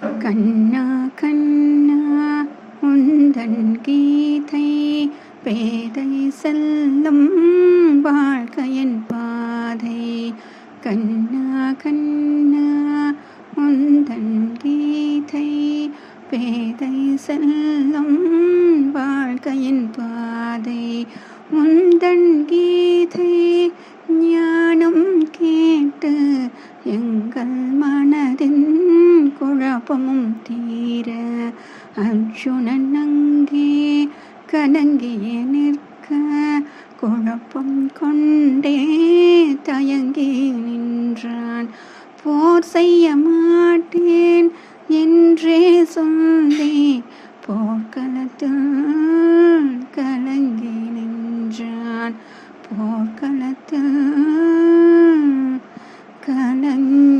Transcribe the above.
கண்ணா கண்ணா உந்தன் கீதை பேதை செல்லும் வாழ்க்கையின் பாதை. கண்ணா கண்ணா உந்தன் கீதை பேதை செல்லும் வாழ்க்கையின் பாதை. உந்தன் கீதை கோபமும் தீர அர்ஜுனன் அங்கே கலங்கிய நிற்க குழப்பம் கொண்டே தயங்கி நின்றான். போர் செய்ய மாட்டேன் என்றே சொன்னே போர்க்களத்தில் கலங்கி நின்றான். போர்க்களத்தில் கலங்கி